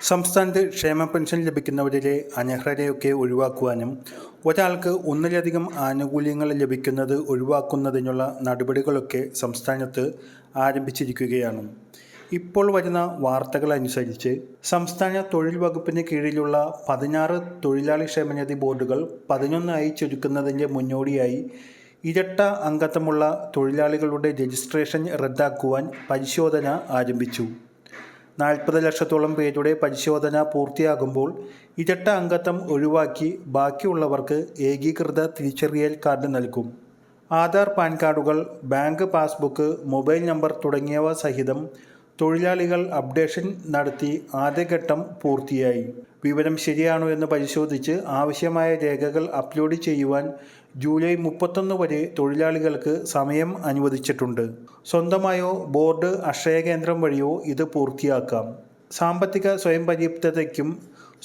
സംസ്ഥാനത്ത് ക്ഷേമ പെൻഷൻ ലഭിക്കുന്നവരിലെ അനർഹരെയൊക്കെ ഒഴിവാക്കുവാനും ഒരാൾക്ക് ഒന്നിലധികം ആനുകൂല്യങ്ങൾ ലഭിക്കുന്നത് ഒഴിവാക്കുന്നതിനുള്ള നടപടികളൊക്കെ സംസ്ഥാനത്ത് ആരംഭിച്ചിരിക്കുകയാണ്. ഇപ്പോൾ വരുന്ന വാർത്തകൾ അനുസരിച്ച് സംസ്ഥാന തൊഴിൽ വകുപ്പിന് കീഴിലുള്ള പതിനാറ് തൊഴിലാളി ക്ഷേമനിധി ബോർഡുകൾ പതിനൊന്നായി ചുരുക്കുന്നതിന്റെ മുന്നോടിയായി ഇരട്ട അംഗത്വമുള്ള തൊഴിലാളികളുടെ രജിസ്ട്രേഷൻ റദ്ദാക്കുവാൻ പരിശോധന ആരംഭിച്ചു. നാൽപ്പത് ലക്ഷത്തോളം പേരുടെ പരിശോധന പൂർത്തിയാകുമ്പോൾ ഇരട്ട അംഗത്വം ഒഴിവാക്കി ബാക്കിയുള്ളവർക്ക് ഏകീകൃത തിരിച്ചറിയൽ കാർഡ് നൽകും. ആധാർ പാൻ കാർഡുകൾ ബാങ്ക് പാസ്ബുക്ക് മൊബൈൽ നമ്പർ തുടങ്ങിയവ സഹിതം തൊഴിലാളികൾ അപ്ഡേഷൻ നടത്തി ആദ്യഘട്ടം പൂർത്തിയായി. വിവരം ശരിയാണോ എന്ന് പരിശോധിച്ച് ആവശ്യമായ രേഖകൾ അപ്ലോഡ് ചെയ്യുവാൻ ജൂലൈ മുപ്പത്തൊന്ന് വരെ തൊഴിലാളികൾക്ക് സമയം അനുവദിച്ചിട്ടുണ്ട്. സ്വന്തമായോ ബോർഡ് അക്ഷയ കേന്ദ്രം വഴിയോ ഇത് പൂർത്തിയാക്കാം. സാമ്പത്തിക സ്വയം പര്യാപ്തതയ്ക്കും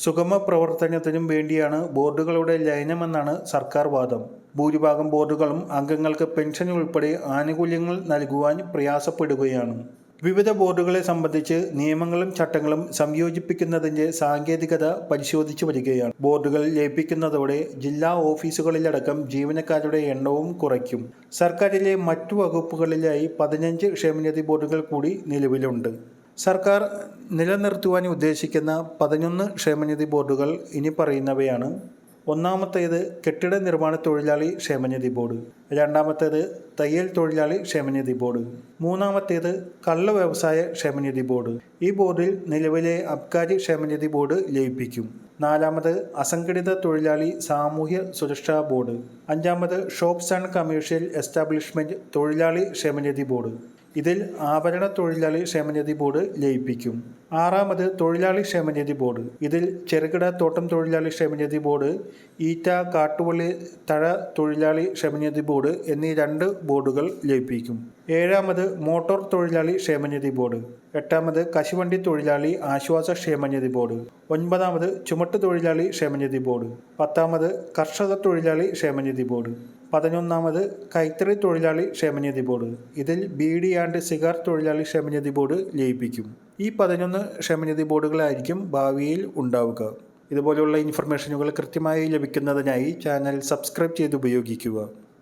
സുഗമ പ്രവർത്തനത്തിനും വേണ്ടിയാണ് ബോർഡുകളുടെ ലയനമെന്നാണ് സർക്കാർ വാദം. ഭൂരിഭാഗം ബോർഡുകളും അംഗങ്ങൾക്ക് പെൻഷൻ ഉൾപ്പെടെ ആനുകൂല്യങ്ങൾ നൽകുവാൻ പ്രയാസപ്പെടുകയാണ്. വിവിധ ബോർഡുകളെ സംബന്ധിച്ച് നിയമങ്ങളും ചട്ടങ്ങളും സംയോജിപ്പിക്കുന്നതിന്റെ സാങ്കേതികത പരിശോധിച്ചു വരികയാണ്. ബോർഡുകൾ ലയിപ്പിക്കുന്നതോടെ ജില്ലാ ഓഫീസുകളിലടക്കം ജീവനക്കാരുടെ എണ്ണവും കുറയ്ക്കും. സർക്കാരിലെ മറ്റു വകുപ്പുകളിലായി പതിനഞ്ച് ക്ഷേമനിധി ബോർഡുകൾ കൂടി നിലവിലുണ്ട്. സർക്കാർ നിലനിർത്തുവാൻ ഉദ്ദേശിക്കുന്ന പതിനൊന്ന് ക്ഷേമനിധി ബോർഡുകൾ ഇനി പറയുന്നവയാണ് ഒന്നാമത്തേത് കെട്ടിട നിർമ്മാണ തൊഴിലാളി ക്ഷേമനിധി ബോർഡ്. രണ്ടാമത്തേത് തയ്യൽ തൊഴിലാളി ക്ഷേമനിധി ബോർഡ്. മൂന്നാമത്തേത് കള്ള വ്യവസായ ക്ഷേമനിധി ബോർഡ്. ഈ ബോർഡിൽ നിലവിലെ അബ്കാരി ക്ഷേമനിധി ബോർഡ് ലയിപ്പിക്കും. നാലാമത് അസംഘടിത തൊഴിലാളി സാമൂഹ്യ സുരക്ഷാ ബോർഡ്. അഞ്ചാമത് ഷോപ്സ് ആൻഡ് കമേഴ്ഷ്യൽ എസ്റ്റാബ്ലിഷ്മെന്റ് തൊഴിലാളി ക്ഷേമനിധി ബോർഡ്. ഇതിൽ ആഭരണ തൊഴിലാളി ക്ഷേമനിധി ബോർഡ് ലയിപ്പിക്കും. ആറാമത് തൊഴിലാളി ക്ഷേമനിധി ബോർഡ്. ഇതിൽ ചെറുകിട തോട്ടം തൊഴിലാളി ക്ഷേമനിധി ബോർഡ് ഈറ്റ കാട്ടുപള്ളി തഴ തൊഴിലാളി ക്ഷേമനിധി ബോർഡ് എന്നീ രണ്ട് ബോർഡുകൾ ലയിപ്പിക്കും. ഏഴാമത് മോട്ടോർ തൊഴിലാളി ക്ഷേമനിധി ബോർഡ്. എട്ടാമത് കശുവണ്ടി തൊഴിലാളി ആശ്വാസ ക്ഷേമനിധി ബോർഡ്. ഒൻപതാമത് ചുമട്ട് തൊഴിലാളി ക്ഷേമനിധി ബോർഡ്. പത്താമത് കർഷക തൊഴിലാളി ക്ഷേമനിധി ബോർഡ്. പതിനൊന്നാമത് കൈത്തറി തൊഴിലാളി ക്ഷേമനിധി ബോർഡ്. ഇതിൽ ബീഡി ആൻഡ് സിഗാർ തൊഴിലാളി ക്ഷേമനിധി ബോർഡ് ലയിപ്പിക്കും. ഈ പതിനൊന്ന് ക്ഷേമനിധി ബോർഡുകളായിരിക്കും ഭാവിയിൽ ഉണ്ടാവുക. ഇതുപോലെയുള്ള ഇൻഫർമേഷനുകൾ കൃത്യമായി ലഭിക്കുന്നതിനായി ചാനൽ സബ്സ്ക്രൈബ് ചെയ്ത് ഉപയോഗിക്കുക